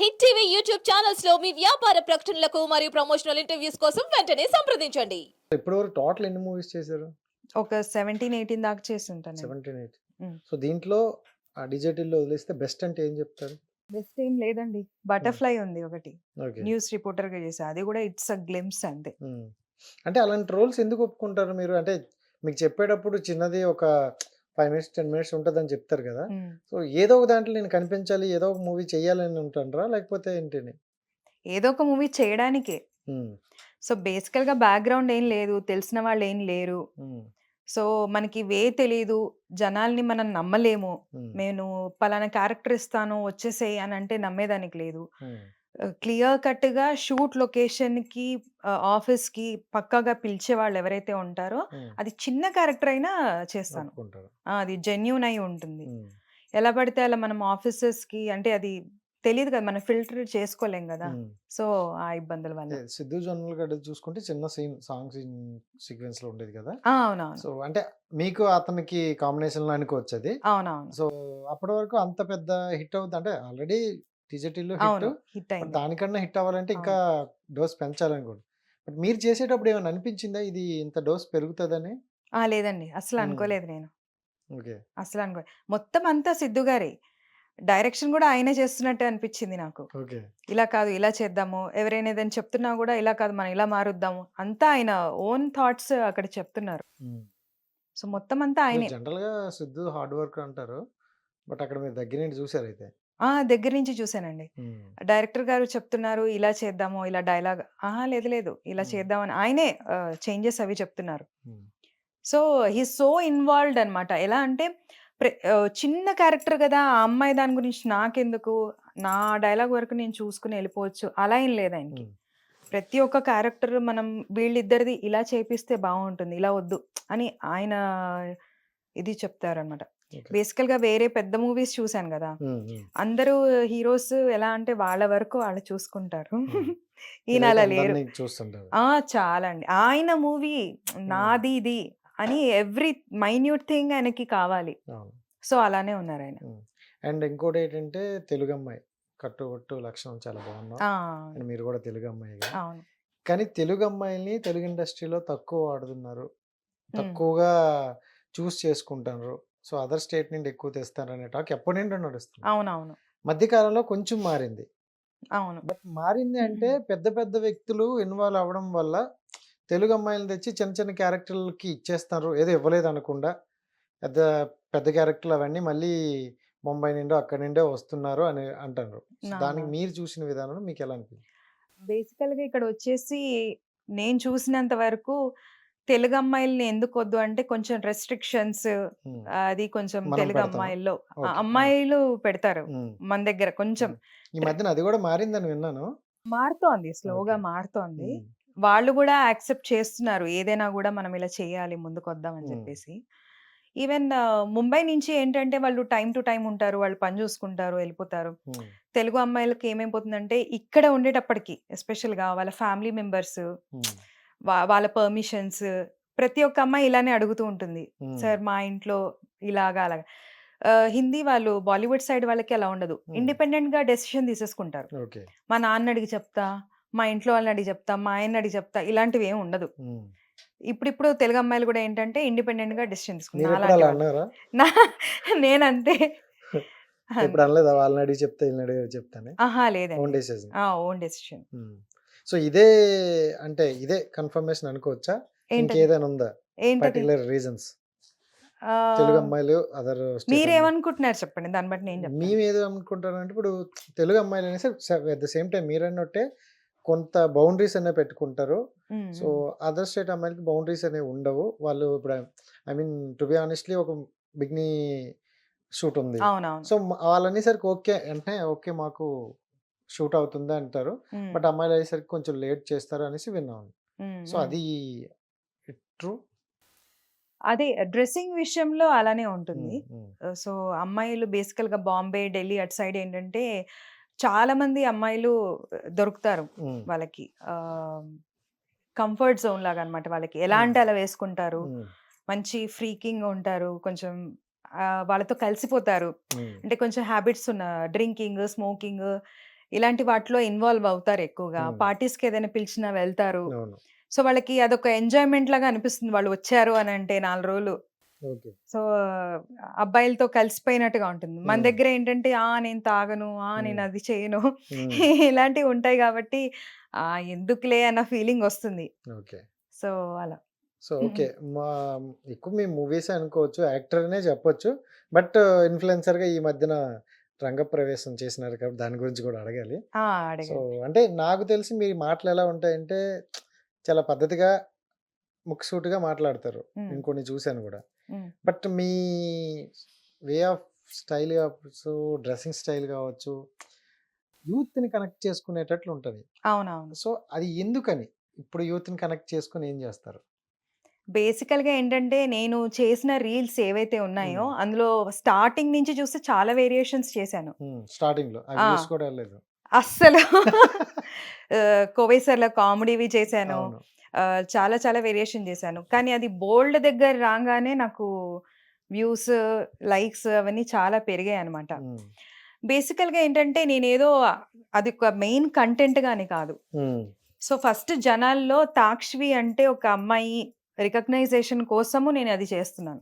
Hit TV YouTube ఛానల్స్లో మీ వ్యాపార ప్రకటనలకు మరియు ప్రమోషనల్ ఇంటర్వ్యూస్ కోసం వెంటనే సంప్రదించండి. ఇప్పుడు వరకు టోటల్ ఎన్ని మూవీస్ చేశారు? ఒక సెవెంటీన్ ఎయిటీన్ దాకా చేసి ఉంటాను సెవెంటీన్ ఎయిట్. సో దీంట్లో ఆ డిజిటల్లో వదిలేస్తే బెస్ట్ అంటే ఏం చెప్తారు? బెస్ట్ ఏం లేదండి. బటర్ఫ్లై ఉంది ఒకటి. ఓకే. న్యూస్ రిపోర్టర్గా చేసా అది కూడా ఇట్స్ అ గ్లిమ్స్ అంతే. అంటే అలాంటి రోల్స్ ఎందుకు ఒప్పుకుంటారు మీరు? అంటే మీకు చెప్పేటప్పుడు చిన్నది ఒక ఫైవ్ మినిట్స్ టెన్ మినిట్స్ ఉంటుందని చెప్తారు కదా. సో ఏదో ఒక దాంట్లో నేను కనిపించాలి ఏదో ఒక మూవీ చేయాలని ఉంటారా లేకపోతే ఏంటని? ఏదో ఒక మూవీ చేయడానికే. సో బేసికల్గా బ్యాక్గ్రౌండ్ ఏం లేదు తెలిసిన వాళ్ళు ఏం లేరు. సో మనకి వే తెలీదు జనాల్ని మనం నమ్మలేము. నేను పలానా క్యారెక్టర్ ఇస్తాను వచ్చేసేయి అని అంటే నమ్మేదానికి లేదు. క్లియర్ కట్గా షూట్ లొకేషన్ కి ఆఫీస్కి పక్కాగా పిలిచే వాళ్ళు ఎవరైతే ఉంటారో అది చిన్న క్యారెక్టర్ అయినా చేస్తాను. ఒప్పుకుంటారు. ఆ, అది జెన్యున్ అయి ఉంటుంది. ఎలా పడితే అలా మనం ఆఫీసెస్కి అంటే అది తెలియదు కదా! మనం ఫిల్టర్ చేసుకోలేం కదా. సో ఆ ఇబ్బందుల వల్ల. సిద్ధు జొన్నల గడ్డ చూసుకుంటే చిన్న సీన్ సాంగ్ సీక్వెన్స్లో ఉండేది కదా! ఆ, అవునవును. సో అంటే మీకు అతనికి కాంబినేషన్లో అనుకోవచ్చు అది అవునవును. సో అప్పటి వరకు అంత పెద్ద హిట్ అవుతుంది అంటే ఆల్రెడీ టీజెటీలో అవును. హిట్ హిట్ అయింది. దానికన్నా హిట్ అవ్వాలంటే ఇంకా డోస్ పెంచాలనుకోండి. బట్ మీరు చేసేటప్పుడు ఏమైనా అనిపించిందా? ఇది ఇంత డోస్ పెరుగుతుందని? ఆ! లేదండి. అసలు. అనుకోలేదు నేను. ఓకే. అసలు అనుకో మొత్తం అంతా సిద్ధు గారే. డైరెక్షన్ కూడా ఆయనే చేస్తున్నట్టే అనిపించింది నాకు. ఇలా కాదు ఇలా చేద్దాము. ఎవరైనా ఏదైనా చెప్తున్నా కూడా ఇలా కాదు మనం ఇలా మారుద్దాము. అంతా ఆయన ఓన్ థాట్స్ అక్కడ చెప్తున్నారు. సో మొత్తం అంతా ఆయనే. జనరల్గా సిద్ధు హార్డ్ వర్క్ అంటారు. బట్ అక్కడ మీరు దగ్గర నుండి చూసారు అయితే. ఆ! దగ్గర నుంచి చూసానండి. డైరెక్టర్ గారు చెప్తున్నారు ఇలా చేద్దాము ఇలా డైలాగ్ ఆహా లేదు లేదు ఇలా. చేద్దామని ఆయనే చేంజెస్ అవి చెప్తున్నారు. సో హీ సో ఇన్వాల్వ్డ్ అన్నమాట. ఎలా అంటే చిన్న క్యారెక్టర్ కదా ఆ అమ్మాయి దాని గురించి నాకెందుకు? నా డైలాగ్ వరకు నేను చూసుకుని వెళ్ళిపోవచ్చు. అలా ఏం లేదు ఆయనకి. ప్రతి ఒక్క క్యారెక్టర్ మనం వీళ్ళిద్దరిది ఇలా చేపిస్తే బాగుంటుంది ఇలా వద్దు అని ఆయన ఇది చెప్తారనమాట. బేసికల్గా వేరే పెద్ద మూవీస్ చూశాను కదా. అందరూ హీరోస్ ఎలా అంటే వాళ్ళ వరకు వాళ్ళు చూసుకుంటారు. ఈయన అలా లేరు. ఆ! చాలా అండి ఆయన మూవీ నాది ఇది అని ఎవ్రీ మైన్యూట్ థింగ్ ఆయనకి కావాలి. సో అలానే ఉన్నారు ఆయన. అండ్ ఇంకోటి ఏంటంటే తెలుగు అమ్మాయి. కట్టు కొట్టు లక్షణం చాలా అండ్ మీరు కూడా తెలుగు అమ్మాయిగా. అవును. కానీ తెలుగు అమ్మాయిల్ని తెలుగు ఇండస్ట్రీలో తక్కువ వాడుతున్నారు. తక్కువగా చూస్ చేసుకుంటున్నారు. సో అదర్ స్టేట్ నుండి ఎక్కువ తెస్తారు అనే టాక్ ఎప్పటి నుండి నడుస్తుంది. అవునవును. మధ్యకాలంలో కొంచెం మారింది. అవును. బట్ మారింది అంటే పెద్ద పెద్ద వ్యక్తులు ఇన్వాల్వ్ అవ్వడం వల్ల తెలుగు అమ్మాయిలను తెచ్చి చిన్న చిన్న క్యారెక్టర్లకి ఇచ్చేస్తారు. ఏదో ఇవ్వలేదు అనకుండా. పెద్ద పెద్ద క్యారెక్టర్లు అవన్నీ మళ్ళీ ముంబై నుండో అక్కడి నుండో వస్తున్నారు అని అంటారు. దానికి మీరు చూసిన విధానం మీకు ఎలా అనిపించింది? బేసికల్గా ఇక్కడ వచ్చేసి నేను చూసినంత వరకు తెలుగు అమ్మాయిల్ని ఎందుకు వద్దు అంటే కొంచెం రెస్ట్రిక్షన్స్ అది కొంచెం మనం తెలుగు? అమ్మాయిల్లో. ఆ. అమ్మాయిలు పెడతారు ఉమ్. మన దగ్గర కొంచెం. ఈ మధ్యన అది కూడా మారిందని విన్నాను. మారుతోంది. స్లోగా. మారుతోంది. ఉమ్, వాళ్ళు కూడా యాక్సెప్ట్ చేస్తున్నారు. ఏదైనా కూడా మనం ఇలా చేయాలి ముందుకు వద్దామని. చెప్పేసి. ఈవెన్ ముంబై నుంచి ఏంటంటే వాళ్ళు టైం టు టైం ఉంటారు. వాళ్ళు పని చూసుకుంటారు వెళ్ళిపోతారు. ఉమ్, తెలుగు అమ్మాయిలకి ఏమైపోతుందంటే ఇక్కడ ఉండేటప్పటికి ఎస్పెషల్గా వాళ్ళ ఫ్యామిలీ మెంబర్స్ ఉమ్, వాళ్ళ పర్మిషన్స్ ప్రతి ఒక్క అమ్మాయి ఇలానే అడుగుతూ ఉంటుంది. సార్ మా ఇంట్లో ఇలాగా అలాగా. హిందీ వాళ్ళు బాలీవుడ్ సైడ్ వాళ్ళకి అలా ఉండదు. ఇండిపెండెంట్గా డెసిషన్ తీసేసుకుంటారు. మా నాన్న అడిగి చెప్తా మా ఇంట్లో వాళ్ళని అడిగి చెప్తా మా ఆయన అడిగి చెప్తా ఇలాంటివి ఏమి ఉండదు. ఇప్పుడిప్పుడు తెలుగు అమ్మాయిలు కూడా ఏంటంటే ఇండిపెండెంట్గా డెసిషన్ తీసుకుంటారు. నేనంతే. ఇప్పుడు అనలేదా వాళ్ళని అడిగి చెప్తే వీళ్ళని అడిగి చెప్తానే? ఆహా ఓన్ లేదండి డెసిజన్ ఓన్ డెసిషన్. సో ఇదే అంటే ఇదే కన్ఫర్మేషన్ అనుకోవచ్చా? ఏంటది? ఇంకేదైనా ఉందా? ఏంటది? Particular reasons? ఆ, తెలుగు అమ్మాయిలు అదర్ మీరేమనుకుంటున్నారు చెప్పండి? దాన్ని బట్టి నేను చెప్తాను. మేము ఏదో అనుకుంటానంటే ఇప్పుడు తెలుగు అమ్మాయిలు అనేసి అట్ ద సేమ్ టైం మీరు అన్నట్టే కొంత బౌండరీస్ అనేవి పెట్టుకుంటారు. ఉమ్, సో అదర్ స్టేట్ అమ్మాయిలకి బౌండరీస్ అనేవి ఉండవు. వాళ్ళు ఇప్పుడు I mean to be honestly ఒక బిగ్నీ షూట్ ఉంది. అవునవును. సో వాళ్ళు అనేసరికి ఓకే అంటే ఓకే మాకు షూట్ అవుతుంది అంటారు. బట్ అమ్మాయిలు అయ్యేసరికి కొంచెం లేట్ చేస్తారు అనేసి విన్నాను. సో. అది ట్రూ? అదే డ్రెస్సింగ్ విషయంలో అలానే ఉంటుంది. సో అమ్మాయిలు బేసికల్గా బాంబే ఢిల్లీ అటు సైడ్ ఏంటంటే చాలా మంది అమ్మాయిలు దొరుకుతారు వాళ్ళకి. కంఫర్ట్ జోన్ లాగా అన్నమాట వాళ్ళకి. ఎలా అంటే అలా వేసుకుంటారు? మంచి ఫ్రీకింగ్ ఉంటారు. కొంచెం వాళ్ళతో కలిసిపోతారు. అంటే కొంచెం హ్యాబిట్స్ ఉన్న డ్రింకింగ్ స్మోకింగ్ ఇలాంటి వాటిలో ఇన్వాల్వ్ అవుతారు ఎక్కువగా. పార్టీస్‌కి ఏదైనా పిలిచినా వెళ్తారు. సో, వాళ్ళకి అదొక ఎంజాయ్‌మెంట్ లాగా అనిపిస్తుంది. వాళ్ళు వచ్చారు అనంటే 4 రోజులు. ఓకే. సో, అబ్బాయిలతో కలిసిపోయినట్టుగా ఉంటుంది. మన. దగ్గర ఏంటంటే, ఆ! నేను తాగను. ఆ! నేను అది చేయను. ఇలాంటివి ఉంటాయి కాబట్టి, ఆ! ఎందుకులే అన్న ఫీలింగ్ వస్తుంది. ఓకే. సో, అలా. So, okay. మా ఎక్కువ మీ మూవీసే అనుకోవచ్చు. యాక్టర్ అనే చెప్పొచ్చు. బట్ ఇన్‌ఫ్లుయెన్సర్‌గా ఈ మధ్యన రంగప్రవేశం చేసినారు కాబట్టి దాని గురించి కూడా అడగాలి. సో. అంటే నాకు తెలిసి మీ మాటలు ఎలా ఉంటాయంటే చాలా పద్ధతిగా, ముక్కుసూటిగా మాట్లాడతారు. నేను కొన్ని చూసాను గూడా. హ్మ్. బట్ మీ వే ఆఫ్ స్టైల్ కావచ్చు, డ్రెస్సింగ్ స్టైల్ కావచ్చు, యూత్‌ని కనెక్ట్ చేసుకునేటట్లు ఉంటది. అవునవును. సో, అది ఎందుకని? ఇప్పుడు యూత్‌ని కనెక్ట్ చేసుకొని ఏం చేస్తారు? బేసికల్‌గా ఏంటంటే, నేను చేసిన రీల్స్ ఏవైతే ఉన్నాయో. అందులో స్టార్టింగ్ నుంచి చూస్తే చాలా వేరియేషన్స్ చేశాను. ఆ కూడా ఎళ్ళలేదు. అస్సలు కోవేసర్‌లో కామెడీవి చేశాను. చాలా చాలా వేరియేషన్ చేశాను. కానీ అది బోల్డ్ దగ్గర రాంగానే నాకు వ్యూస్, లైక్స్ అవన్నీ చాలా పెరిగాయనమాట. హ్మ్. బేసికల్‌గా ఏంటంటే, నేనేదో అది ఒక మెయిన్ కంటెంట్‌గా అని కాదు. సో, ఫస్ట్ జనాల్లో తాక్షి అంటే ఒక అమ్మాయి రికగ్నైజేషన్ కోసము నేను అది చేస్తున్నాను.